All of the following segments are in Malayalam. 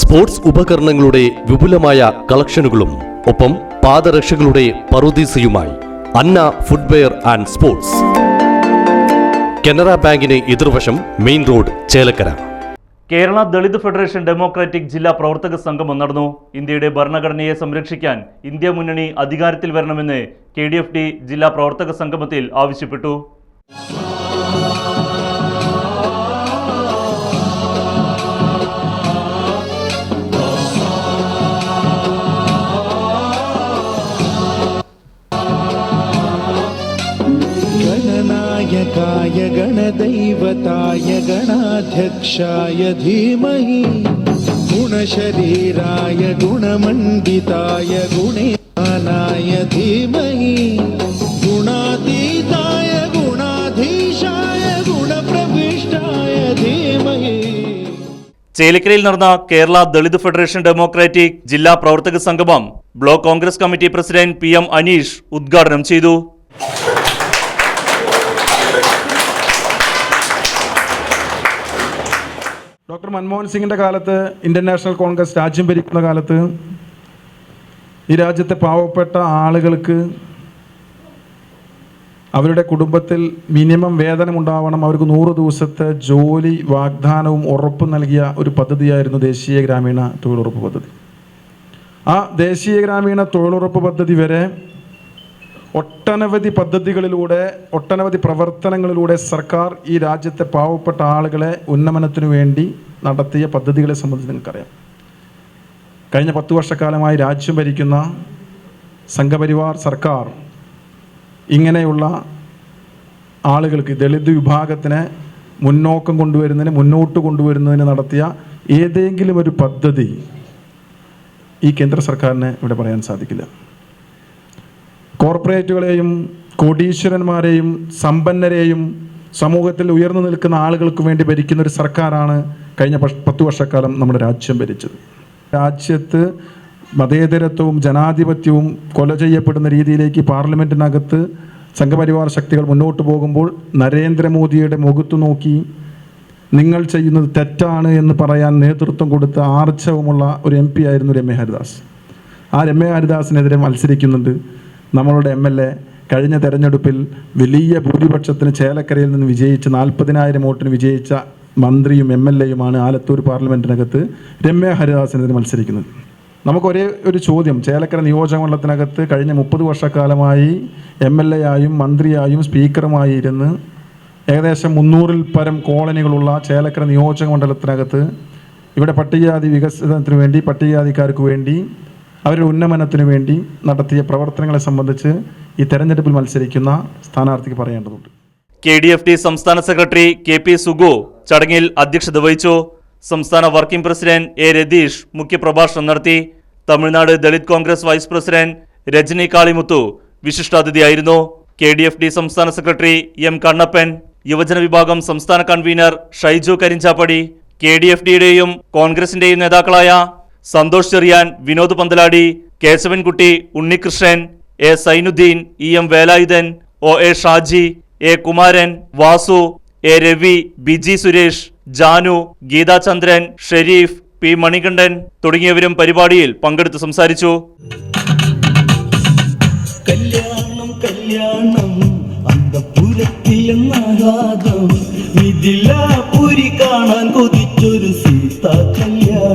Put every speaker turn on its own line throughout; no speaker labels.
സ്പോർട്സ് ഉപകരണങ്ങളുടെ വിപുലമായ കളക്ഷനുകളും ഒപ്പം പാദരക്ഷകളുടെ പറുദീസയുമായി Anna footwear and sports. Canara ബാങ്കിന് എതിർവശം main road Chelakkara.
Kerala Dalit federation democratic ജില്ലാ പ്രവർത്തക സംഘം നടന്നു. ഇന്ത്യയുടെ ഭരണഘടനയെ സംരക്ഷിക്കാൻ ഇന്ത്യ മുന്നണി അധികാരത്തിൽ വരണമെന്ന് കെ ജില്ലാ പ്രവർത്തക സംഗമത്തിൽ ആവശ്യപ്പെട്ടു.
गणदैवताय गणाध्यक्षाय धीमहि गुणशरीराय गुणमण्डिताय गुणेनाय धीमहि गुणातीताय गुणाधीशाय गुणप्रविष्टाय धीमहि
ചേലിക്കരയിൽ നടന്ന കേരള ദളിത് ഫെഡറേഷൻ ഡെമോക്രാറ്റിക് ജില്ലാ പ്രവർത്തക സംഗമം block Congress committee president P M Aneesh ഉദ്ഘാടനം ചെയ്തു
ഡോക്ടർ മൻമോഹൻ സിംഗിന്റെ കാലത്ത് ഇന്ത്യൻ നാഷണൽ കോൺഗ്രസ് രാജ്യം ഭരിക്കുന്ന കാലത്ത് ഈ രാജ്യത്തെ പാവപ്പെട്ട ആളുകൾക്ക് അവരുടെ കുടുംബത്തിൽ മിനിമം വേതനം ഉണ്ടാവണം അവർക്ക് നൂറ് ദിവസത്തെ ജോലി വാഗ്ദാനവും ഉറപ്പും നൽകിയ ഒരു പദ്ധതിയായിരുന്നു ദേശീയ ഗ്രാമീണ തൊഴിലുറപ്പ് പദ്ധതി. ആ ദേശീയ ഗ്രാമീണ തൊഴിലുറപ്പ് പദ്ധതി വരെ ഒട്ടനവധി പദ്ധതികളിലൂടെ ഒട്ടനവധി പ്രവർത്തനങ്ങളിലൂടെ സർക്കാർ ഈ രാജ്യത്തെ പാവപ്പെട്ട ആളുകളെ ഉന്നമനത്തിനു വേണ്ടി നടത്തിയ പദ്ധതികളെ സംബന്ധിച്ച് നിങ്ങൾക്കറിയാം. കഴിഞ്ഞ പത്തു വർഷക്കാലമായി രാജ്യം ഭരിക്കുന്ന സംഘപരിവാർ സർക്കാർ ഇങ്ങനെയുള്ള ആളുകൾക്ക് ദളിത് വിഭാഗത്തിനെ മുന്നോക്കം കൊണ്ടുവരുന്നതിന് മുന്നോട്ട് കൊണ്ടുവരുന്നതിന് നടത്തിയ ഏതെങ്കിലും ഒരു പദ്ധതി ഈ കേന്ദ്ര സർക്കാരിന് ഇവിടെ പറയാൻ സാധിക്കില്ല. കോർപ്പറേറ്റുകളെയും കോടീശ്വരന്മാരെയും സമ്പന്നരെയും സമൂഹത്തിൽ ഉയർന്നു നിൽക്കുന്ന ആളുകൾക്ക് വേണ്ടി ഭരിക്കുന്ന ഒരു സർക്കാരാണ് കഴിഞ്ഞ പത്ത് വർഷക്കാലം നമ്മുടെ രാജ്യം ഭരിച്ചത്. രാജ്യത്ത് മതേതരത്വവും ജനാധിപത്യവും കൊല ചെയ്യപ്പെടുന്ന രീതിയിലേക്ക് പാർലമെന്റിനകത്ത് സംഘപരിവാർ ശക്തികൾ മുന്നോട്ട് പോകുമ്പോൾ നരേന്ദ്രമോദിയുടെ മുഖത്തു നോക്കി നിങ്ങൾ ചെയ്യുന്നത് തെറ്റാണ് എന്ന് പറയാൻ നേതൃത്വം കൊടുത്ത ആർജവമുള്ള ഒരു എം പി ആയിരുന്നു രമ്യ ഹരിദാസ്. ആ രമ്യ ഹരിദാസിനെതിരെ മത്സരിക്കുന്നുണ്ട്. നമ്മളുടെ എം എൽ എ കഴിഞ്ഞ തെരഞ്ഞെടുപ്പിൽ വലിയ ഭൂരിപക്ഷത്തിന് ചേലക്കരയിൽ നിന്ന് വിജയിച്ച് നാൽപ്പതിനായിരം വോട്ടിന് വിജയിച്ച മന്ത്രിയും എം എൽ എയുമാണ് ആലത്തൂർ പാർലമെന്റിനകത്ത് രമ്യ ഹരിദാസിനെതിരെ മത്സരിക്കുന്നത്. നമുക്കൊരേ ഒരു ചോദ്യം. ചേലക്കര നിയോജകമണ്ഡലത്തിനകത്ത് കഴിഞ്ഞ മുപ്പത് വർഷക്കാലമായി എം എൽ എ ആയും മന്ത്രിയായും സ്പീക്കറുമായി ഇരുന്ന് ഏകദേശം മുന്നൂറിൽ പരം കോളനികളുള്ള ചേലക്കര നിയോജക മണ്ഡലത്തിനകത്ത് ഇവിടെ പട്ടികജാതി വികസനത്തിന് വേണ്ടി പട്ടികജാതിക്കാർക്ക് വേണ്ടി അവരുടെ ഉന്നമനത്തിന് വേണ്ടി നടത്തിയ പ്രവർത്തനങ്ങളെ സംബന്ധിച്ച് ഈ തെരഞ്ഞെടുപ്പിൽ മത്സരിക്കുന്ന സ്ഥാനാർത്ഥിക്ക് പറയേണ്ടതുണ്ട്.
കെ ഡി എഫ് ടി സംസ്ഥാന സെക്രട്ടറി കെ പി സുഗു ചടങ്ങിൽ അധ്യക്ഷത വഹിച്ചു. സംസ്ഥാന വർക്കിംഗ് പ്രസിഡന്റ് എ രതീഷ് മുഖ്യപ്രഭാഷണം നടത്തി. തമിഴ്നാട് ദളിത് കോൺഗ്രസ് വൈസ് പ്രസിഡന്റ് രജനി കാളിമുത്തു വിശിഷ്ടാതിഥിയായിരുന്നു. കെ ഡി എഫ് ഡി സംസ്ഥാന സെക്രട്ടറി എം കണ്ണപ്പൻ യുവജന വിഭാഗം സംസ്ഥാന convener Shaiju Karinchappadi K D F ഡിയുടെയും കോൺഗ്രസിന്റെയും നേതാക്കളായ Santhosh Cheriyan Vinod Panthaladi Keshavankutty Unnikrishnan A Sainuddin E M Velayudhan O A Shaji A Kumaran Vasu A Ravi Biji Suresh Janu Geethachandran Sherif P Manikandan തുടങ്ങിയവരും പരിപാടിയിൽ പങ്കെടുത്ത് സംസാരിച്ചു.
കല്യാണം കല്യാണം കാണാൻ കൊതിച്ചൊരു സീത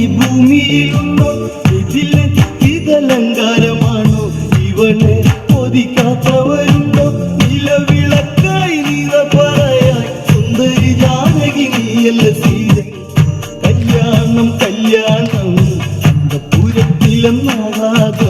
ഋതുഭാഷിണി ഭൂമിയിലുണ്ടോ? ഇതിലെ ഇതലങ്കാരമാണോ ഇവനെ കൊതിക്കാത്തവരുണ്ടോ? നിലവിളക്കായി നിറ പറയാൻ സുന്ദരി ജാനകി നീയല്ല സീത കല്യാണം കല്യാണം. അന്തപുരത്തിലെന്നാകാതം